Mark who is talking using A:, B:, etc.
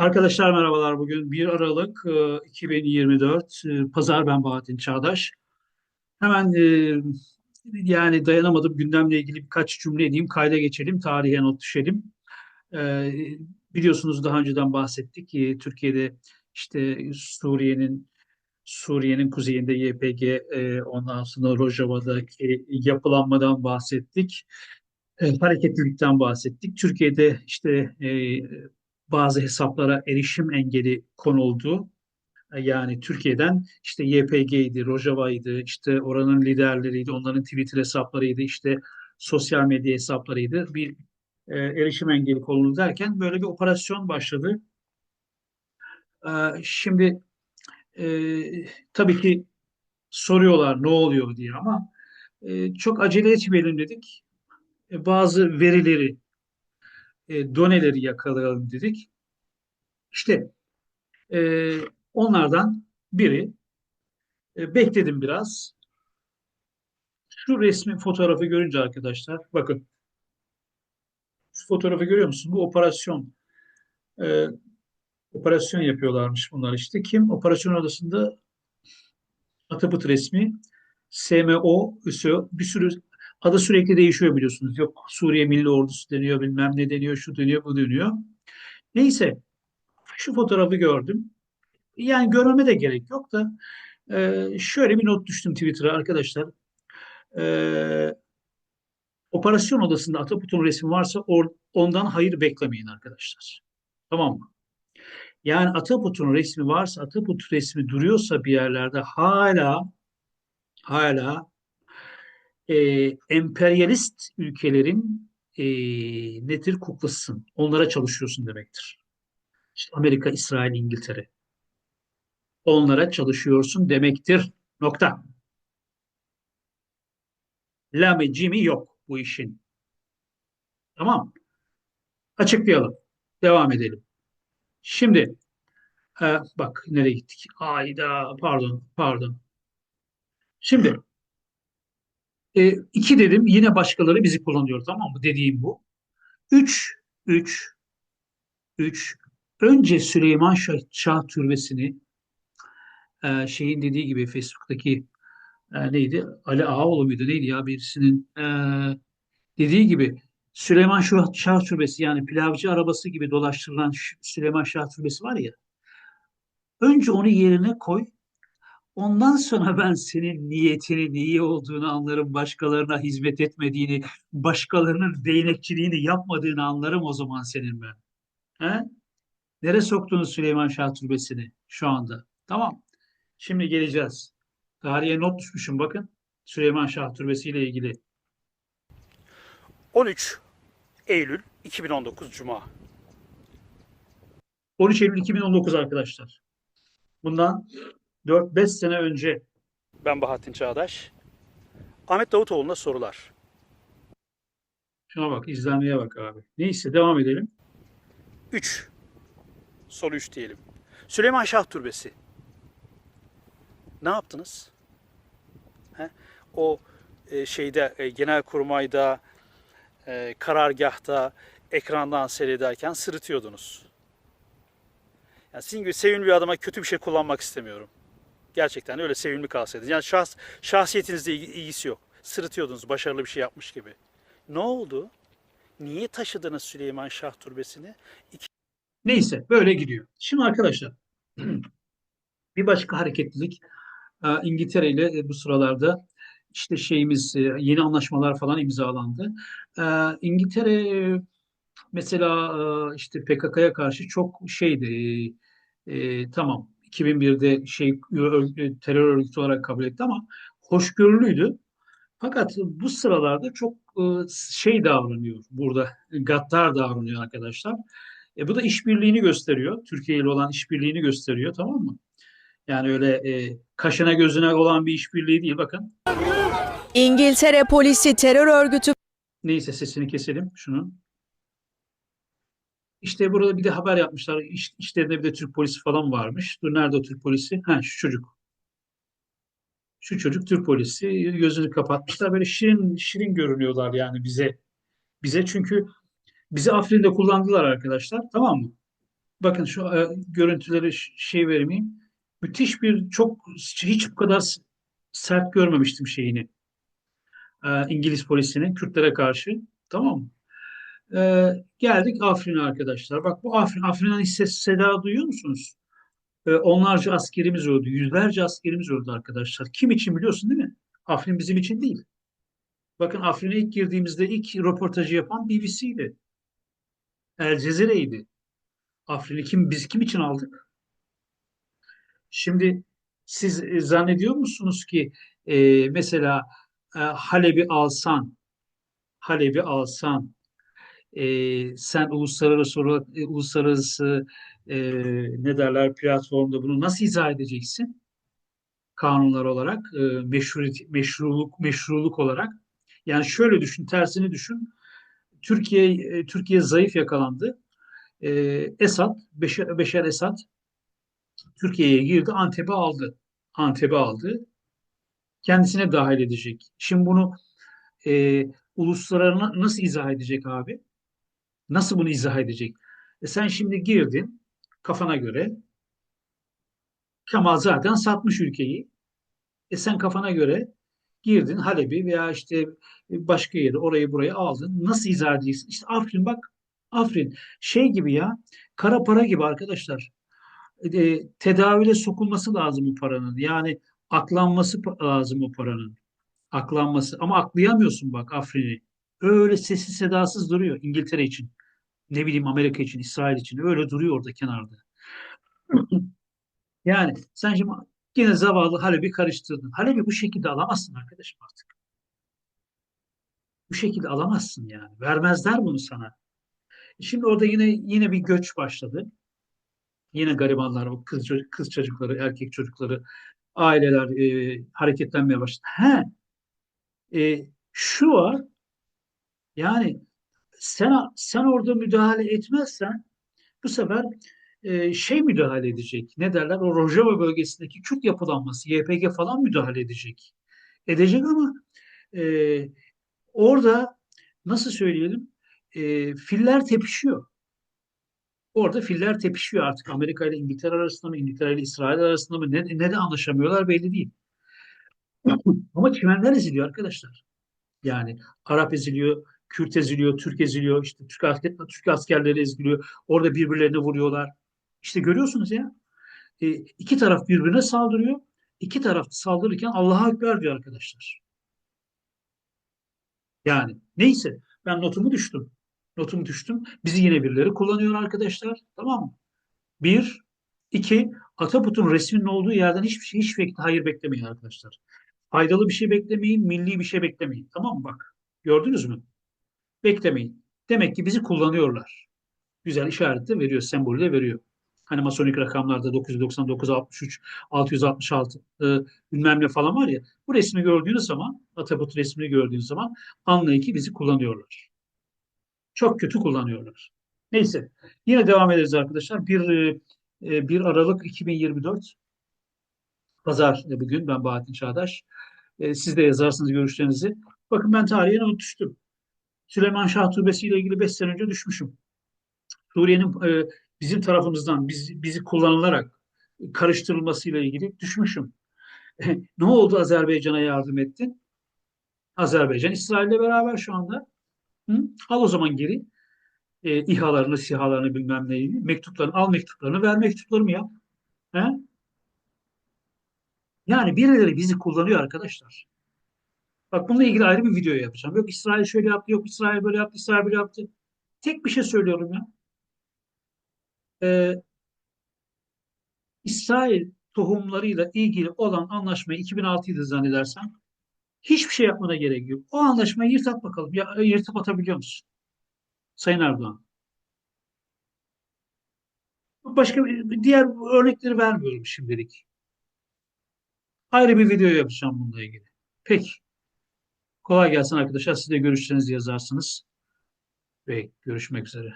A: Arkadaşlar merhabalar. Bugün 1 Aralık e, 2024. E, Pazar ben Bahattin Çağdaş. Hemen e, yani dayanamadım gündemle ilgili birkaç cümle edeyim. Kayda geçelim, tarihe not düşelim. E, biliyorsunuz daha önceden bahsettik ki Türkiye'de işte Suriye'nin Suriye'nin kuzeyinde YPG, e, ondan sonra Rojava'daki yapılanmadan bahsettik. E, hareketlilikten bahsettik. Türkiye'de işte e, bazı hesaplara erişim engeli konuldu. Yani Türkiye'den işte YPG'ydi, Rojava'ydı, işte oranın liderleriydi, onların Twitter hesaplarıydı, işte sosyal medya hesaplarıydı. Bir e, erişim engeli konuldu derken böyle bir operasyon başladı. E, şimdi e, tabii ki soruyorlar ne oluyor diye ama e, çok acele etmeyelim dedik. E, bazı verileri, e, doneleri yakalayalım dedik. İşte e, onlardan biri e, bekledim biraz. Şu resmi fotoğrafı görünce arkadaşlar bakın şu fotoğrafı görüyor musunuz? Bu operasyon e, operasyon yapıyorlarmış bunlar işte. Kim? Operasyon odasında Atabut resmi SMO, ÜSÖ bir sürü adı sürekli değişiyor biliyorsunuz. Yok Suriye Milli Ordusu deniyor bilmem ne deniyor şu deniyor bu deniyor. Neyse şu fotoğrafı gördüm. Yani görmeme de gerek yok da e, şöyle bir not düştüm Twitter'a arkadaşlar. E, operasyon odasında Ataput'un resmi varsa or, ondan hayır beklemeyin arkadaşlar. Tamam mı? Yani Ataput'un resmi varsa, Ataput resmi duruyorsa bir yerlerde hala hala e, emperyalist ülkelerin e, nedir kuklasısın. Onlara çalışıyorsun demektir. İşte Amerika, İsrail, İngiltere onlara çalışıyorsun demektir. Nokta. Lame cimi yok bu işin. Tamam. Açıklayalım. Devam edelim. Şimdi e, bak nereye gittik? Ayda pardon pardon. Şimdi e, iki dedim yine başkaları bizi kullanıyor tamam mı? Dediğim bu. Üç, üç, üç. Önce Süleyman Şah, Şah Türbesi'ni e, şeyin dediği gibi Facebook'taki e, neydi? Ali Ağaoğlu muydu neydi ya birisinin e, dediği gibi Süleyman Şah, Şah Türbesi yani pilavcı arabası gibi dolaştırılan Süleyman Şah Türbesi var ya önce onu yerine koy Ondan sonra ben senin niyetinin iyi olduğunu anlarım, başkalarına hizmet etmediğini, başkalarının değnekçiliğini yapmadığını anlarım o zaman senin ben. He? Nereye soktunuz Süleyman Şah Türbesi'ni şu anda? Tamam. Şimdi geleceğiz. Tarihe not düşmüşüm bakın. Süleyman Şah Türbesi ile ilgili.
B: 13 Eylül 2019 Cuma.
A: 13 Eylül 2019 arkadaşlar. Bundan 4-5 sene önce
B: Ben Bahattin Çağdaş. Ahmet Davutoğlu'na sorular.
A: şuna bak izlenmeye bak abi. Neyse devam edelim.
B: 3. Soru 3 diyelim. Süleyman Şah Türbesi. Ne yaptınız? He? O e, şeyde e, genelkurmayda e, karargahta ekrandan seyrederken sırıtıyordunuz. Yani sizin gibi sevimli bir adama kötü bir şey kullanmak istemiyorum. Gerçekten öyle sevimli kalsaydınız. Yani şahs, şahsiyetinizle ilgi- ilgisi yok. Sırıtıyordunuz başarılı bir şey yapmış gibi. Ne oldu? Niye taşıdınız Süleyman Şah Türbesi'ni?
A: Neyse böyle gidiyor. Şimdi arkadaşlar bir başka hareketlilik e, İngiltere ile e, bu sıralarda işte şeyimiz e, yeni anlaşmalar falan imzalandı. E, İngiltere mesela e, işte PKK'ya karşı çok şeydi tamam 2001'de şey ö- terör örgütü olarak kabul etti ama hoşgörülüydü. Fakat bu sıralarda çok e, şey davranıyor burada gaddar davranıyor arkadaşlar. E, bu da işbirliğini gösteriyor. Türkiye ile olan işbirliğini gösteriyor tamam mı? Yani öyle e, kaşına gözüne olan bir işbirliği değil bakın.
C: İngiltere polisi terör örgütü
A: Neyse sesini keselim şunun. İşte burada bir de haber yapmışlar. İş, işlerinde bir de Türk polisi falan varmış. Dur nerede o Türk polisi? Ha şu çocuk. Şu çocuk Türk polisi gözünü kapatmışlar. Böyle şirin şirin görünüyorlar yani bize. Bize çünkü bizi Afrin'de kullandılar arkadaşlar. Tamam mı? bakın şu e, görüntüleri şey vermeyeyim. Müthiş bir çok hiç bu kadar sert görmemiştim şeyini. E, İngiliz polisinin Kürtlere karşı. Tamam mı? E, geldik Afrin'e arkadaşlar. Bak bu Afrin, Afrin'den ses seda duyuyor musunuz? E, onlarca askerimiz öldü. Yüzlerce askerimiz öldü arkadaşlar. Kim için biliyorsun değil mi? Afrin bizim için değil. Bakın Afrin'e ilk girdiğimizde ilk röportajı yapan BBC'ydi. El Cezire'ydi. Afrin'i kim, biz kim için aldık? Şimdi siz e, zannediyor musunuz ki e, mesela e, Halep'i alsan, Halep'i alsan, e, sen uluslararası olarak, e, uluslararası e, ne derler platformda bunu nasıl izah edeceksin? Kanunlar olarak, e, meşruiyet- meşruluk, meşruluk olarak. Yani şöyle düşün, tersini düşün. Türkiye e, Türkiye zayıf yakalandı. E, Esad, Beşer, Beşer Esad Türkiye'ye girdi, Antep'i aldı. Antep'i aldı. Kendisine dahil edecek. Şimdi bunu e, uluslararası nasıl izah edecek abi? Nasıl bunu izah edecek? E sen şimdi girdin kafana göre. Kemal zaten satmış ülkeyi. E sen kafana göre girdin Halep'i veya işte başka yeri orayı burayı aldın. Nasıl izah edeceksin? İşte Afrin bak Afrin şey gibi ya kara para gibi arkadaşlar. E, tedavüle sokulması lazım bu paranın. Yani aklanması lazım o paranın. Aklanması. Ama aklayamıyorsun bak Afrin'i. Öyle sessiz sedasız duruyor İngiltere için. Ne bileyim Amerika için, İsrail için. Öyle duruyor orada kenarda. Yani sen şimdi yine zavallı Halep'i karıştırdın. Halep'i bu şekilde alamazsın arkadaşım artık. Bu şekilde alamazsın yani. Vermezler bunu sana. Şimdi orada yine yine bir göç başladı. Yine garibanlar, o kız, kız çocukları, erkek çocukları, aileler e, hareketlenmeye başladı. He, e, şu var, yani sen sen orada müdahale etmezsen bu sefer e, şey müdahale edecek. Ne derler? O Rojava bölgesindeki Kürt yapılanması, YPG falan müdahale edecek. Edecek ama e, orada nasıl söyleyelim? E, filler tepişiyor. Orada filler tepişiyor artık. Amerika ile İngiltere arasında mı, İngiltere ile İsrail arasında mı ne, ne de anlaşamıyorlar belli değil. Ama çimenler eziliyor arkadaşlar. Yani Arap eziliyor, Kürt eziliyor, Türk eziliyor, işte Türk, asker, Türk askerleri eziliyor. Orada birbirlerine vuruyorlar. İşte görüyorsunuz ya. E, iki taraf birbirine saldırıyor. İki taraf saldırırken Allah'a Ekber diyor arkadaşlar. Yani neyse ben notumu düştüm. Notumu düştüm. Bizi yine birileri kullanıyor arkadaşlar. Tamam mı? Bir, iki, Ataput'un resminin olduğu yerden hiçbir şey, hiç şekilde hayır beklemeyin arkadaşlar. Faydalı bir şey beklemeyin, milli bir şey beklemeyin. Tamam mı bak? Gördünüz mü? Beklemeyin. Demek ki bizi kullanıyorlar. Güzel işaret de veriyor, sembolü de veriyor. Hani masonik rakamlarda 999, 63, 666 e, bilmem ne falan var ya. Bu resmi gördüğünüz zaman, Ataput resmini gördüğünüz zaman anlayın ki bizi kullanıyorlar. Çok kötü kullanıyorlar. Neyse. Yine devam ederiz arkadaşlar. Bir, e, 1 Aralık 2024 Pazar e, bugün. Ben Bahattin Çağdaş. E, siz de yazarsınız görüşlerinizi. Bakın ben tarihe not düştüm. Süleyman Şah Türbesi ile ilgili 5 sene önce düşmüşüm. Suriye'nin e, bizim tarafımızdan biz, bizi kullanılarak karıştırılmasıyla ilgili düşmüşüm. ne oldu Azerbaycan'a yardım ettin? Azerbaycan İsrail'le beraber şu anda. Hı? Al o zaman geri e, İHA'larını, SİHA'larını bilmem neyini, mektuplarını, al mektuplarını, ver mektuplarımı yap. He? Yani birileri bizi kullanıyor arkadaşlar. Bak bununla ilgili ayrı bir video yapacağım. Yok İsrail şöyle yaptı, yok İsrail böyle yaptı, İsrail böyle yaptı. Tek bir şey söylüyorum ya. Ee, İsrail tohumlarıyla ilgili olan anlaşmayı 2006'ydı zannedersem. Hiçbir şey yapmana gerek yok. O anlaşmayı yırt at bakalım. Ya, yırtıp atabiliyor musun? Sayın Erdoğan. Başka diğer örnekleri vermiyorum şimdilik. Ayrı bir video yapacağım bununla ilgili. Peki. Kolay gelsin arkadaşlar. Siz de görüşlerinizi yazarsınız. Ve görüşmek üzere.